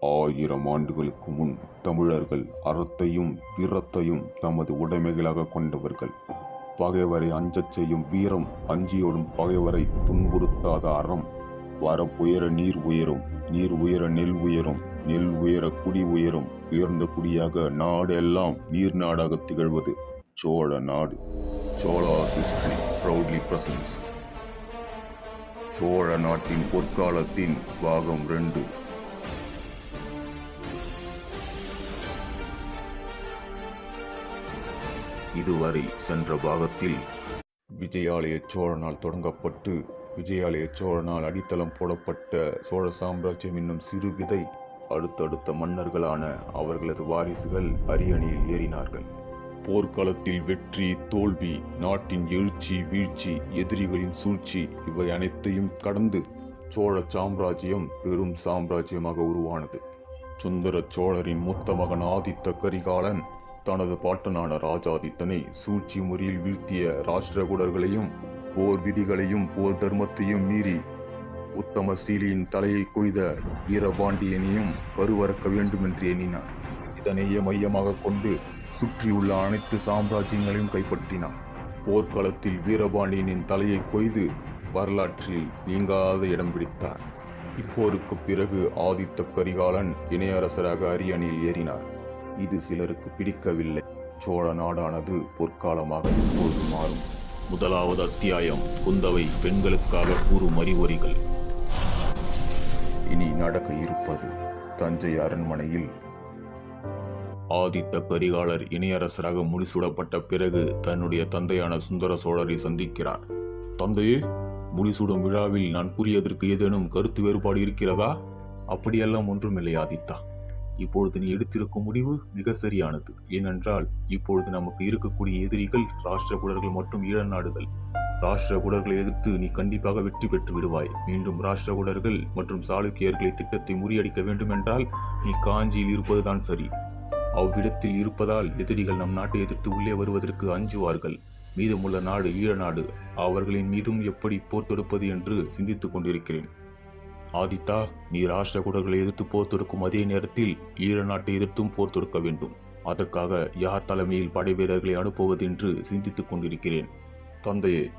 ஆயிரம் ஆண்டுகளுக்கு முன் தமிழர்கள் அறத்தையும் வீரத்தையும் தமது உடைமைகளாக கொண்டவர்கள். பகைவரை அஞ்சச் செய்யும் வீரம் அஞ்சியோடும் பகைவரை துன்புறுத்தாத அறம். வரப்புயர நீர் உயரும் நீர் உயர நெல் உயரும் நெல் உயர குடி உயரும். உயர்ந்த குடியாக நாடு எல்லாம் நீர் நாடாக திகழ்வது சோழ நாடு. Cholas history proudly presents. Chola நாட்டின் பொற்காலத்தின் பாகம் ரெண்டு. இதுவரை சென்ற பாகத்தில் விஜயாலய சோழனால் தொடங்கப்பட்டு விஜயாலய சோழனால் அடித்தளம் போடப்பட்ட சோழ சாம்ராஜ்யம் என்னும் சிறு விதை அடுத்தடுத்த மன்னர்களான அவர்களது வாரிசுகள் அரியணையில் ஏறினார்கள். போர்க்களத்தில் வெற்றி தோல்வி நாட்டின் எழுச்சி வீழ்ச்சி எதிரிகளின் சூழ்ச்சி இவை அனைத்தையும் கடந்து சோழ சாம்ராஜ்யம் பெரும் சாம்ராஜ்யமாக உருவானது. சுந்தர சோழரின் மூத்த மகன் ஆதித்த கரிகாலன் தனது பாட்டனான ராஜாதித்தனை சூழ்ச்சி முறையில் வீழ்த்திய ராஷ்டிரகுடர்களையும் போர் விதிகளையும் போர் தர்மத்தையும் மீறி உத்தம சீலியின் தலையை கொய்த வீரபாண்டியனையும் கருவறக்க வேண்டும் என்று எண்ணினார். இதனையே மையமாக கொண்டு சுற்றியுள்ள அனைத்து சாம்ராஜ்யங்களையும் கைப்பற்றினார். போர்க்களத்தில் வீரபாண்டியனின் தலையை கொய்து வரலாற்றில் நீங்காத இடம் பிடித்தார். இப்போருக்கு பிறகு ஆதித்த கரிகாலன் இணையரசராக அரியணையில் ஏறினார். இது சிலருக்கு பிடிக்கவில்லை. சோழ நாடானது பொற்காலமாக இப்போது மாறும். முதலாவது அத்தியாயம் குந்தவை பெண்களுக்காக கூறும் அறிவுரைகள் இனி நடக்க இருப்பது தஞ்சை அரண்மனையில். ஆதித்த கரிகாலர் இணையரசராக முடிசூடப்பட்ட பிறகு தன்னுடைய தந்தையான சுந்தர சோழரை சந்திக்கிறார். தந்தையே முடிசூடும் விழாவில் நான் கூறியதற்கு ஏதேனும் கருத்து வேறுபாடு இருக்கிறதா? அப்படியெல்லாம் ஒன்றுமில்லை ஆதித்தா. இப்பொழுது நீ எடுத்திருக்கும் முடிவு மிக சரியானது. ஏனென்றால் இப்பொழுது நமக்கு இருக்கக்கூடிய எதிரிகள் ராஷ்டிரகுடர்கள் மற்றும் ஈழ நாடுகள். ராஷ்டிரகுடர்களை எதிர்த்து நீ கண்டிப்பாக வெற்றி பெற்று விடுவாய். மீண்டும் ராஷ்டிரகுடர்கள் மற்றும் சாளுக்கியர்களை திட்டத்தை முறியடிக்க வேண்டுமென்றால் நீ காஞ்சியில் இருப்பதுதான் சரி. அவ்விடத்தில் இருப்பதால் எதிரிகள் நம் நாட்டை எதிர்த்து உள்ளே வருவதற்கு அஞ்சுவார்கள். மீதமுள்ள நாடு ஈழ நாடு அவர்களின் மீதும் எப்படி போர் தொடுப்பது என்று சிந்தித்துக் கொண்டிருக்கிறேன். ஆதித்தா நீ ராஷ்டிரகூடர்களை எதிர்த்து போர் தொடுக்கும் அதே நேரத்தில் ஈழ நாட்டை எதிர்த்தும் போர் தொடுக்க வேண்டும். அதற்காக யார் தலைமையில் படை வீரர்களை அனுப்புவது என்று சிந்தித்துக் கொண்டிருக்கிறேன். தந்தையே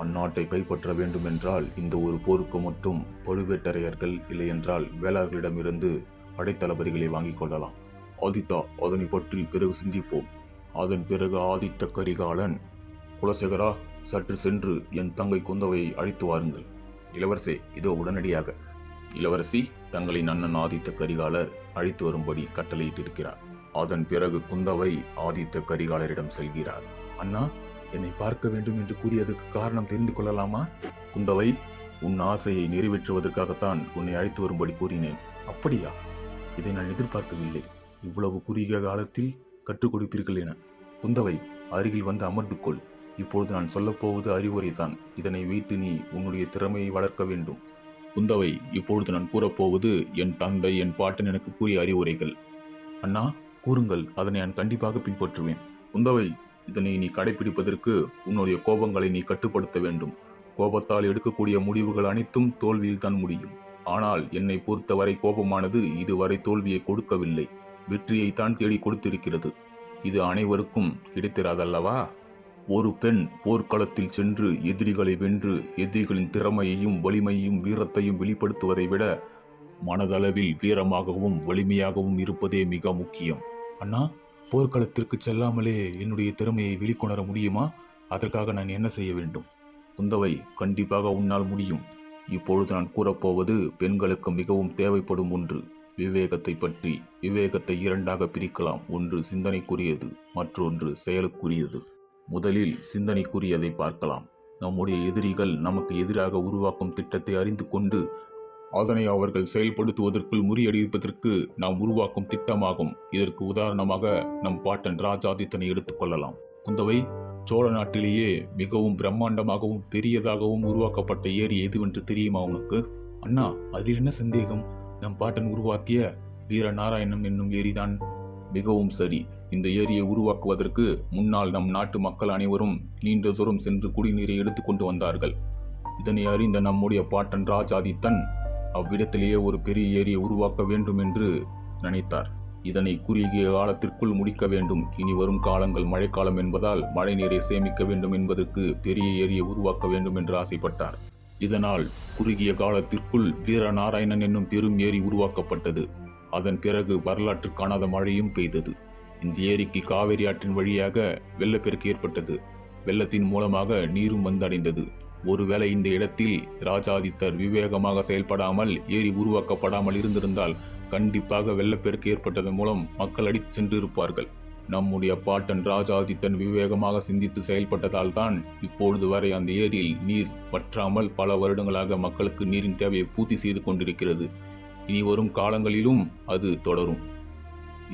அந்நாட்டை கைப்பற்ற வேண்டும் என்றால் இந்த ஒரு போருக்கு மட்டும் பழுவேட்டரையர்கள் இல்லையென்றால் வேளார்களிடமிருந்து படைத்தளபதிகளை வாங்கிக் கொள்ளலாம். ஆதித்தா அதனை பற்றி பிறகு சிந்திப்போம். அதன் பிறகு ஆதித்த கரிகாலன் குலசேகரா சற்று சென்று என் தங்கை குந்தவையை அழைத்து வாருங்கள். இளவரசே இதோ உடனடியாக. இளவரசி தங்களின் அண்ணன் ஆதித்த கரிகாலர் அழைத்து வரும்படி கட்டளையிட்டிருக்கிறார். அதன் பிறகு குந்தவை ஆதித்த கரிகாலரிடம் செல்கிறார். அண்ணா என்னை பார்க்க வேண்டும் என்று கூறியதற்கு காரணம் தெரிந்து கொள்ளலாமா? குந்தவை உன் ஆசையை நிறைவேற்றுவதற்காகத்தான் உன்னை அழைத்து வரும்படி கூறினேன். அப்படியா? இதை நான் எதிர்பார்க்கவில்லை. இவ்வளவு குறுகிய காலத்தில் கற்றுக் கொடுப்பீர்கள் என. குந்தவை அருகில் வந்து அமர்ந்து கொள். இப்பொழுது நான் சொல்லப்போவது அறிவுரைதான். இதனை வைத்து நீ உன்னுடைய திறமையை வளர்க்க வேண்டும். குந்தவை இப்பொழுது நான் கூறப்போவது என் தந்தை என் பாட்டன் எனக்கு கூறிய அறிவுரைகள். அண்ணா கூறுங்கள். அதனை நான் கண்டிப்பாக பின்பற்றுவேன். குந்தவை இதனை நீ கடைபிடிப்பதற்கு உன்னுடைய கோபங்களை நீ கட்டுப்படுத்த வேண்டும். கோபத்தால் எடுக்கக்கூடிய முடிவுகள் அனைத்தும் தோல்வியில் தான் முடியும். ஆனால் என்னை பொறுத்தவரை கோபமானது இதுவரை தோல்வியை கொடுக்கவில்லை. வெற்றியைத்தான் தேடி கொடுத்திருக்கிறது. இது அனைவருக்கும் கிடைத்திராதல்லவா? ஒரு பெண் போர்க்களத்தில் சென்று எதிரிகளை வென்று எதிரிகளின் திறமையையும் வலிமையையும் வீரத்தையும் வெளிப்படுத்துவதை விட மனதளவில் வீரமாகவும் வலிமையாகவும் இருப்பதே மிக முக்கியம். அண்ணா போர்க்களத்திற்கு செல்லாமலே என்னுடைய திறமையை வெளிக்கொணர முடியுமா? அதற்காக நான் என்ன செய்ய வேண்டும்? குந்தவை கண்டிப்பாக உன்னால் முடியும். இப்பொழுது நான் கூறப்போவது பெண்களுக்கு மிகவும் தேவைப்படும் ஒன்று. விவேகத்தை பற்றி விவேகத்தை இரண்டாக பிரிக்கலாம். ஒன்று சிந்தனைக்குரியது மற்றொன்று செயலுக்குரியது. முதலில் சிந்தனைக்குரியதை பார்க்கலாம். நம்முடைய எதிரிகள் நமக்கு எதிராக உருவாக்கும் திட்டத்தை அறிந்து கொண்டு அதனை அவர்கள் செயல்படுத்துவதற்குள் முறியடிப்பதற்கு நாம் உருவாக்கும் திட்டமாகும். இதற்கு உதாரணமாக நம் பாட்டன் ராஜாதித்தனை எடுத்துக்கொள்ளலாம் குந்தவை சோழ நாட்டிலேயே மிகவும் பிரம்மாண்டமாகவும் பெரியதாகவும் உருவாக்கப்பட்ட ஏரி எதுவென்று தெரியுமா உனக்கு? அண்ணா அதில் என்ன சந்தேகம்? நம் பாட்டன் உருவாக்கிய வீரநாராயணம் என்னும் ஏரிதான். மிகவும் சரி. இந்த ஏரியை உருவாக்குவதற்கு முன்னால் நம் நாட்டு மக்கள் அனைவரும் நீண்ட தூரம் சென்று குடிநீரை எடுத்து கொண்டு வந்தார்கள். இதனை அறிந்த நம்முடைய பாட்டன் ராஜாதித்தன் அவ்விடத்திலேயே ஒரு பெரிய ஏரியை உருவாக்க வேண்டும் என்று நினைத்தார். இதனை குறுகிய காலத்திற்குள் முடிக்க வேண்டும். இனி வரும் காலங்கள் மழைக்காலம் என்பதால் மழைநீரை சேமிக்க வேண்டும் என்பதற்கு பெரிய ஏரியை உருவாக்க வேண்டும் என்று ஆசைப்பட்டார். இதனால் குறுகிய காலத்திற்குள் வீரநாராயணன் என்னும் பெரும் ஏரி உருவாக்கப்பட்டது. அதன் பிறகு வரலாற்று காணாத மழையும் பெய்தது. இந்த ஏரிக்கு காவேரி ஆற்றின் வழியாக வெள்ளப்பெருக்கு ஏற்பட்டது. வெள்ளத்தின் மூலமாக நீரும் வந்தடைந்தது. ஒருவேளை இந்த இடத்தில் ராஜாதித்தர் விவேகமாக செயல்படாமல் ஏரி உருவாக்கப்படாமல் இருந்திருந்தால் கண்டிப்பாக வெள்ளப்பெருக்கு ஏற்பட்டதன் மூலம் மக்கள் அடித்து சென்றிருப்பார்கள். நம்முடைய பாட்டன் ராஜாதித்தன் விவேகமாக சிந்தித்து செயல்பட்டதால் தான் இப்பொழுது வரை அந்த ஏரியில் நீர் வற்றாமல் பல வருடங்களாக மக்களுக்கு நீரின் தேவையை பூர்த்தி செய்து கொண்டிருக்கிறது. இனி வரும் காலங்களிலும் அது தொடரும்.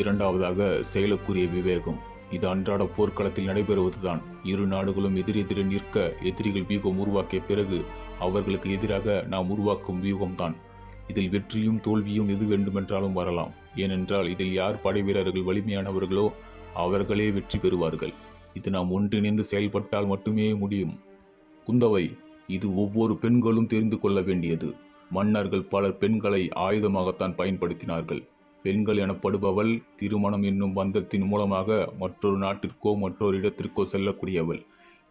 இரண்டாவதாக செயலுக்குரிய விவேகம். இது அன்றாட போர்க்களத்தில் நடைபெறுவதுதான். இரு நாடுகளும் எதிரெதிரே நிற்க எதிரிகள் வியூகம் உருவாக்கிய பிறகு அவர்களுக்கு எதிராக நாம் உருவாக்கும் வியூகம்தான். இதில் வெற்றியும் தோல்வியும் எது வேண்டுமென்றாலும் வரலாம். ஏனென்றால் இதில் யார் படை வீரர்கள் வலிமையானவர்களோ அவர்களே வெற்றி பெறுவார்கள். இது நாம் ஒன்றிணைந்து செயல்பட்டால் மட்டுமே முடியும். குந்தவை இது ஒவ்வொரு பெண்களும் தெரிந்து கொள்ள வேண்டியது. மன்னர்கள் பலர் பெண்களை ஆயுதமாகத்தான் பயன்படுத்தினார்கள். பெண்கள் எனப்படுபவள் திருமணம் என்னும் பந்தத்தின் மூலமாக மற்றொரு நாட்டிற்கோ மற்றொரு இடத்திற்கோ செல்லக்கூடியவள்.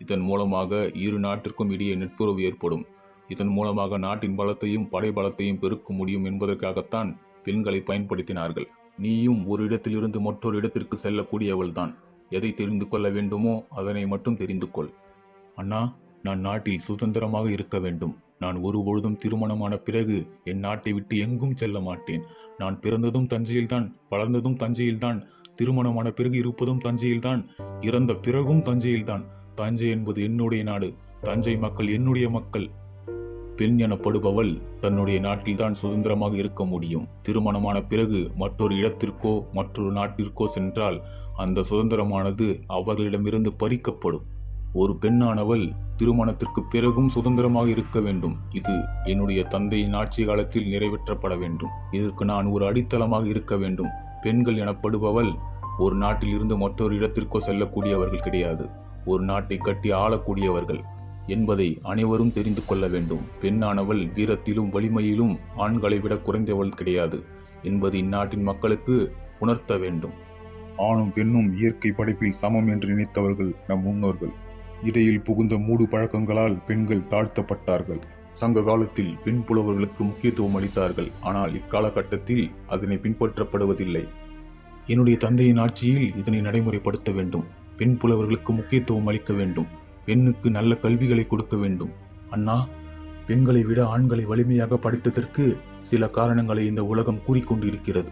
இதன் மூலமாக இரு நாட்டிற்கும் இடையே நட்புறவு ஏற்படும். இதன் மூலமாக நாட்டின் பலத்தையும் படை பலத்தையும் பெருக்க முடியும் என்பதற்காகத்தான் பெண்களை பயன்படுத்தினார்கள். நீயும் ஒரு இடத்திலிருந்து மற்றொரு இடத்திற்கு செல்லக்கூடியவள்தான். எதை தெரிந்து கொள்ள வேண்டுமோ அதனை மட்டும் தெரிந்து கொள். அண்ணா நான் நாட்டில் சுதந்திரமாக இருக்க வேண்டும். நான் ஒருபொழுதும் திருமணமான பிறகு என் நாட்டை விட்டு எங்கும் செல்ல மாட்டேன். நான் பிறந்ததும் தஞ்சையில்தான் வளர்ந்ததும் தஞ்சையில்தான் திருமணமான பிறகு இருப்பதும் தஞ்சையில்தான் இறந்த பிறகும் தஞ்சையில்தான். தஞ்சை என்பது என்னுடைய நாடு தஞ்சை மக்கள் என்னுடைய மக்கள். பெண் எனப்படுபவள் தன்னுடைய நாட்டில்தான் சுதந்திரமாக இருக்க முடியும். திருமணமான பிறகு மற்றொரு இடத்திற்கோ மற்றொரு நாட்டிற்கோ சென்றால் அந்த சுதந்திரமானது அவர்களிடமிருந்து பறிக்கப்படும். ஒரு பெண்ணானவள் திருமணத்திற்கு பிறகும் சுதந்திரமாக இருக்க வேண்டும். இது என்னுடைய தந்தையின் ஆட்சி காலத்தில் நிறைவேற்றப்பட வேண்டும். இதற்கு நான் ஒரு அடித்தளமாக இருக்க வேண்டும். பெண்கள் எனப்படுபவள் ஒரு நாட்டில் இருந்து மற்றொரு இடத்திற்கோ செல்லக்கூடியவர்கள் கிடையாது. ஒரு நாட்டை கட்டி ஆளக்கூடியவர்கள் என்பதை அனைவரும் தெரிந்து கொள்ள வேண்டும். பெண்ணானவள் வீரத்திலும் வலிமையிலும் ஆண்களை விட குறைந்தவள் கிடையாது என்பது இந்நாட்டின் மக்களுக்கு உணர்த்த வேண்டும். ஆணும் பெண்ணும் இயற்கை படைப்பில் சமம் என்று நினைத்தவர்கள் நம் முன்னோர்கள். இடையில் புகுந்த மூடு பழக்கங்களால் பெண்கள் தாழ்த்தப்பட்டார்கள். சங்க காலத்தில் பெண் புலவர்களுக்கு முக்கியத்துவம் அளித்தார்கள். ஆனால் இக்காலகட்டத்தில் அதனை பின்பற்றப்படுவதில்லை. என்னுடைய தந்தையின் ஆட்சியில் இதனை நடைமுறைப்படுத்த வேண்டும். பெண் புலவர்களுக்கு முக்கியத்துவம் அளிக்க வேண்டும். பெண்ணுக்கு நல்ல கல்விகளை கொடுக்க வேண்டும். அண்ணா பெண்களை விட ஆண்களை வலிமையாக படித்ததற்கு சில காரணங்களை இந்த உலகம் கூறிக்கொண்டிருக்கிறது.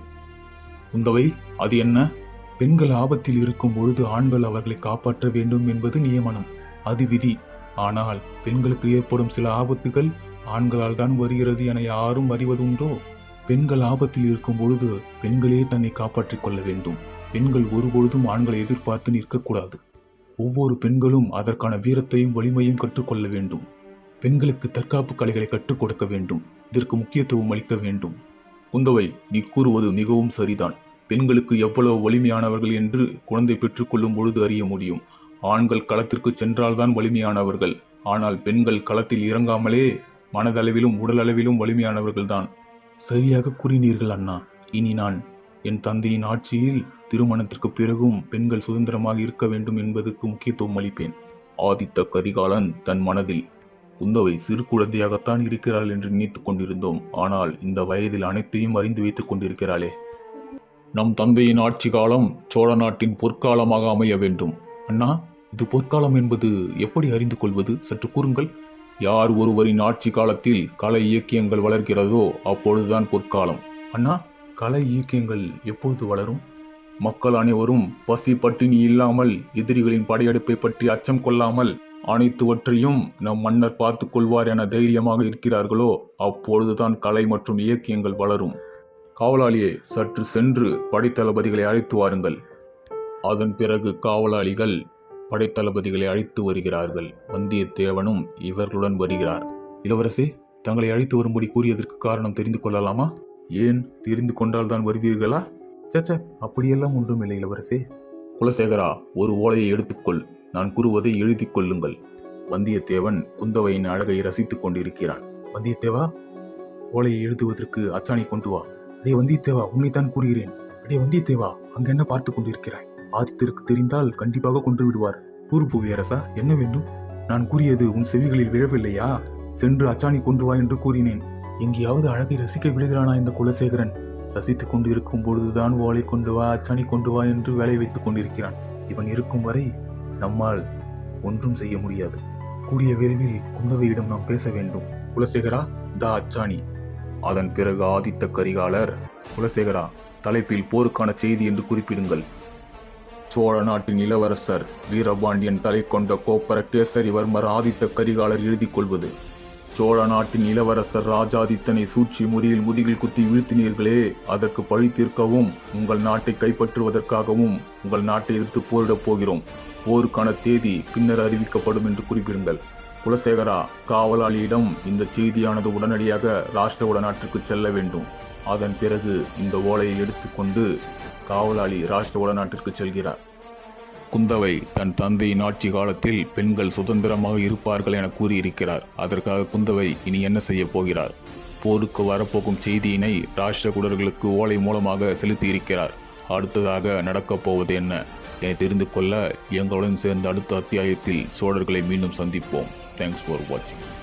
உந்தவை அது என்ன? பெண்கள் ஆபத்தில் இருக்கும் பொழுது ஆண்கள் அவர்களை காப்பாற்ற வேண்டும் என்பது நியமனம். அது விதி. ஆனால் பெண்களுக்கு ஏற்படும் சில ஆபத்துகள் ஆண்களால் தான் வருகிறது என யாரும் அறிவதுண்டோ? பெண்கள் ஆபத்தில் இருக்கும் பொழுது பெண்களே தன்னை காப்பாற்றிக் கொள்ள வேண்டும். பெண்கள் ஒருபொழுதும் ஆண்களை எதிர்பார்த்து நிற்கக்கூடாது. ஒவ்வொரு பெண்களும் அதற்கான வீரத்தையும் வலிமையும் கற்றுக்கொள்ள வேண்டும். பெண்களுக்கு தற்காப்பு கலைகளை கற்றுக் கொடுக்க வேண்டும். இதற்கு முக்கியத்துவம் அளிக்க வேண்டும். குந்தவை நீ கூறுவது மிகவும் சரிதான். பெண்களுக்கு எவ்வளவு வலிமையானவர்கள் என்று குழந்தை பெற்றுக்கொள்ளும் பொழுது அறிய முடியும். ஆண்கள் களத்திற்கு சென்றால்தான் வலிமையானவர்கள். ஆனால் பெண்கள் களத்தில் இறங்காமலே மனதளவிலும் உடலளவிலும் வலிமையானவர்கள்தான். சரியாக கூறினீர்கள் அண்ணா. இனி நான் என் தந்தையின் ஆட்சியில் திருமணத்திற்கு பிறகும் பெண்கள் சுதந்திரமாக இருக்க வேண்டும் என்பதற்கு முக்கியத்துவம் அளிப்பேன். ஆதித்த கரிகாலன் தன் மனதில் குந்தவை சிறு குழந்தையாகத்தான் இருக்கிறாள் என்று நினைத்துக் கொண்டிருந்தோம். ஆனால் இந்த வயதில் அனைத்தையும் அறிந்து வைத்துக் கொண்டிருக்கிறாளே. நம் தந்தையின் ஆட்சி காலம் சோழ நாட்டின் பொற்காலமாக அமைய வேண்டும். அண்ணா இது பொற்காலம் என்பது எப்படி அறிந்து கொள்வது? சற்று கூறுங்கள். யார் ஒருவரின் ஆட்சி காலத்தில் கலை இயக்கியங்கள் வளர்கிறதோ அப்பொழுதுதான் பொற்காலம். அண்ணா கலை இயக்கியங்கள் எப்பொழுது வளரும்? மக்கள் அனைவரும் பசி பட்டினி இல்லாமல் எதிரிகளின் படையெடுப்பை பற்றி அச்சம் கொள்ளாமல் அனைத்துவற்றையும் நம் மன்னர் பார்த்துக் கொள்வார் என தைரியமாக இருக்கிறார்களோ அப்பொழுதுதான் கலை மற்றும் இயக்கியங்கள் வளரும். காவலாளியே சற்று சென்று படைத்தளபதிகளை அழைத்து வாருங்கள். அதன் பிறகு காவலாளிகள் படைத்தளபதிகளை அழைத்து வருகிறார்கள். வந்தியத்தேவனும் இவர்களுடன் வருகிறார். இளவரசே தங்களை அழைத்து வரும்படி கூறியதற்கு காரணம் தெரிந்து கொள்ளலாமா? ஏன் தெரிந்து கொண்டால் தான் வருவீர்களா சச்ச அப்படியெல்லாம் ஒன்றுமில்லை இளவரசே. குலசேகரா ஒரு ஓலையை எடுத்துக்கொள். நான் கூறுவதை எழுதிக் கொள்ளுங்கள். வந்தியத்தேவன் குந்தவையின் அழகை ரசித்துக் கொண்டிருக்கிறான். வந்தியத்தேவா ஓலையை எழுதுவதற்கு அச்சாணி கொண்டு வா. அடே வந்தியத்தேவா உன்னைத்தான் கூறுகிறேன். அடே வந்தியத்தேவா அங்க என்ன பார்த்து கொண்டிருக்கிறாய்? ஆதித்தருக்கு தெரிந்தால் கண்டிப்பாக கொன்று விடுவார். கூறு புவியரசா என்ன வேண்டும்? நான் கூறியது உன் செவிகளில் விழவில்லையா? சென்று அச்சாணி கொண்டு வா என்று கூறினேன். எங்கேயாவது அழகை ரசிக்க விழுகிறானா இந்த குலசேகரன்? ரசித்துக் கொண்டு இருக்கும் பொழுதுதான் ஓலை கொண்டு வா அச்சாணி கொண்டு வா என்று வேலை வைத்துக் கொண்டிருக்கிறான். இவன் இருக்கும் வரை நம்மால் ஒன்றும் செய்ய முடியாது. கூடிய விரைவில் குந்தவையிடம் நாம் பேச வேண்டும். குலசேகரா தா அச்சாணி. அதன் பிறகு ஆதித்த கரிகாலர் குலசேகரா தலைப்பில் போருக்கான செய்தி என்று குறிப்பிடுங்கள். சோழ நாட்டின் இளவரசர் வீரபாண்டியன் தலை கொண்ட கோப்பர கேசரிவர்மர் ஆதித்த கரிகாலர் எழுதி கொள்வது. சோழ நாட்டின் இளவரசர் ராஜாதித்தனை சூழ்ச்சி முறியில் முதுகில் குத்தி வீழ்த்தினீர்களே அதற்கு பழி தீர்க்கவும் உங்கள் நாட்டை கைப்பற்றுவதற்காகவும் உங்கள் நாட்டை எதிர்த்து போரிடப் போகிறோம். போருக்கான தேதி பின்னர் அறிவிக்கப்படும் என்று குறிப்பிடுங்கள். குலசேகரா காவலாளியிடம் இந்த செய்தியானது உடனடியாக ராஷ்டிரகூட நாட்டிற்கு செல்ல வேண்டும். அதன் பிறகு இந்த ஓலையை எடுத்துக்கொண்டு காவலாளி ராஷ்டிரகூட நாட்டிற்கு செல்கிறார். குந்தவை தன் தந்தையின் ஆட்சி காலத்தில் பெண்கள் சுதந்திரமாக இருப்பார்கள் என கூறியிருக்கிறார். அதற்காக குந்தவை இனி என்ன செய்ய போகிறார்? போருக்கு வரப்போகும் செய்தியினை ராஷ்டிரகுடர்களுக்கு ஓலை மூலமாக செலுத்தியிருக்கிறார். அடுத்ததாக நடக்கப் போவது என்ன என தெரிந்து கொள்ள எங்களுடன் சேர்ந்த அடுத்த அத்தியாயத்தில் சோழர்களை மீண்டும் சந்திப்போம். தேங்க்ஸ் ஃபார் வாட்சிங்